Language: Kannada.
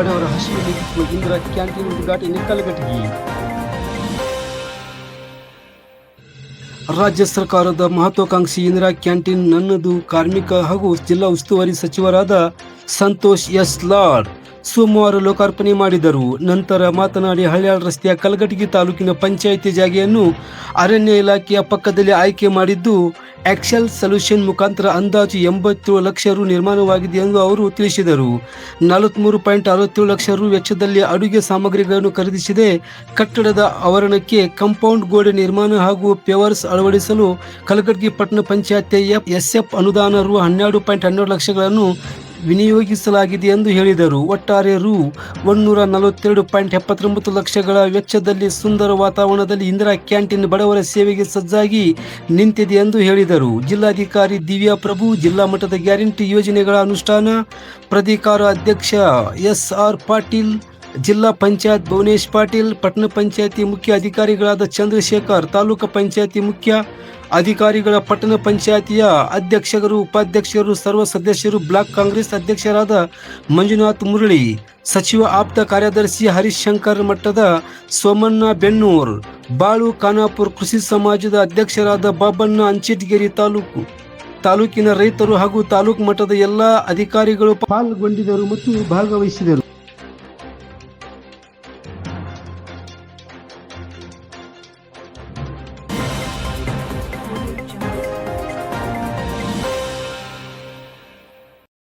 ಬಡವರ ಹಸಿವು ನೀಗಿಸುವ ಇಂದಿರಾ ಕ್ಯಾಂಟೀನ್ ಉದ್ಘಾಟನೆ ಕಲಘಟಗಿ ರಾಜ್ಯ ಸರ್ಕಾರದ ಮಹತ್ವಾಕಾಂಕ್ಷಿ ಇಂದಿರಾ ಕ್ಯಾಂಟೀನ್ ನನ್ನದು ಕಾರ್ಮಿಕ ಹಾಗೂ ಜಿಲ್ಲಾ ಉಸ್ತುವಾರಿ ಸಚಿವರಾದ ಸಂತೋಷ್ ಎಸ್ ಲಾಡ್ ಸೋಮವಾರ ಲೋಕಾರ್ಪಣೆ ಮಾಡಿದರು. ನಂತರ ಮಾತನಾಡಿ ಹಳ್ಯಾಳ್ ರಸ್ತೆಯ ಕಲಘಟಗಿ ತಾಲೂಕಿನ ಪಂಚಾಯಿತಿ ಜಾಗೆಯನ್ನು ಅರಣ್ಯ ಇಲಾಖೆಯ ಪಕ್ಕದಲ್ಲಿ ಆಯ್ಕೆ ಮಾಡಿದ್ದು ಎಕ್ಸೆಲ್ ಸೊಲ್ಯೂಷನ್ ಮುಖಾಂತರ ಅಂದಾಜು ಎಂಬತ್ತೇಳು ಲಕ್ಷ ರು ನಿರ್ಮಾಣವಾಗಿದೆ ಎಂದು ಅವರು ತಿಳಿಸಿದರು. ನಲವತ್ತ್ಮೂರು ಪಾಯಿಂಟ್ ಅರವತ್ತೇಳು ಲಕ್ಷ ರು ವೆಚ್ಚದಲ್ಲಿ ಅಡುಗೆ ಸಾಮಗ್ರಿಗಳನ್ನು ಖರೀದಿಸಿದೆ. ಕಟ್ಟಡದ ಆವರಣಕ್ಕೆ ಕಾಂಪೌಂಡ್ ಗೋಡೆ ನಿರ್ಮಾಣ ಹಾಗೂ ಪೇವರ್ಸ್ ಅಳವಡಿಸಲು ಕಲಘಟಗಿ ಪಟ್ಟಣ ಪಂಚಾಯತ್ ಎಸ್ಎಫ್ ಅನುದಾನ ರು ಹನ್ನೆರಡು ಪಾಯಿಂಟ್ ಹನ್ನೆರಡು ಲಕ್ಷಗಳನ್ನು ವಿನಿಯೋಗಿಸಲಾಗಿದೆ ಎಂದು ಹೇಳಿದರು. ಒಟ್ಟಾರೆ ರು ಒಂದೂರ ನಲವತ್ತೆರಡು ಪಾಯಿಂಟ್ ಎಪ್ಪತ್ತೊಂಬತ್ತು ಲಕ್ಷಗಳ ವೆಚ್ಚದಲ್ಲಿ ಸುಂದರ ವಾತಾವರಣದಲ್ಲಿ ಇಂದಿರಾ ಕ್ಯಾಂಟೀನ್ ಬಡವರ ಸೇವೆಗೆ ಸಜ್ಜಾಗಿ ನಿಂತಿದೆ ಎಂದು ಹೇಳಿದರು. ಜಿಲ್ಲಾಧಿಕಾರಿ ದಿವ್ಯಾ ಪ್ರಭು, ಜಿಲ್ಲಾ ಮಟ್ಟದ ಗ್ಯಾರಂಟಿ ಯೋಜನೆಗಳ ಅನುಷ್ಠಾನ, ಪ್ರಾಧಿಕಾರ ಅಧ್ಯಕ್ಷ ಎಸ್ ಆರ್ ಪಾಟೀಲ್ ಜಿಲ್ಲಾ ಪಂಚಾಯತ್ ಭುವನೇಶ್ ಪಾಟೀಲ್, ಪಟ್ಟಣ ಪಂಚಾಯತಿ ಮುಖ್ಯ ಅಧಿಕಾರಿಗಳಾದ ಚಂದ್ರಶೇಖರ್, ತಾಲೂಕು ಪಂಚಾಯತಿ ಮುಖ್ಯ ಅಧಿಕಾರಿಗಳ ಪಟ್ಟಣ ಪಂಚಾಯತಿಯ ಅಧ್ಯಕ್ಷರು, ಉಪಾಧ್ಯಕ್ಷರು, ಸರ್ವ ಸದಸ್ಯರು, ಬ್ಲಾಕ್ ಕಾಂಗ್ರೆಸ್ ಅಧ್ಯಕ್ಷರಾದ ಮಂಜುನಾಥ್ ಮುರಳಿ, ಸಚಿವ ಆಪ್ತ ಕಾರ್ಯದರ್ಶಿ ಹರೀಶ್ ಶಂಕರ್ ಮಟ್ಟದ ಸೋಮಣ್ಣ ಬೆನ್ನೂರ್ ಬಾಳು ಖಾನಾಪುರ್ ಕೃಷಿ ಸಮಾಜದ ಅಧ್ಯಕ್ಷರಾದ ಬಾಬಣ್ಣ ಅಂಚಿಟ್ಗೇರಿ ತಾಲೂಕು. ತಾಲೂಕಿನ ರೈತರು ಹಾಗೂ ತಾಲೂಕು ಮಟ್ಟದ ಎಲ್ಲ ಅಧಿಕಾರಿಗಳು ಪಾಲ್ಗೊಂಡಿದ್ದರು ಮತ್ತು ಭಾಗವಹಿಸಿದರು.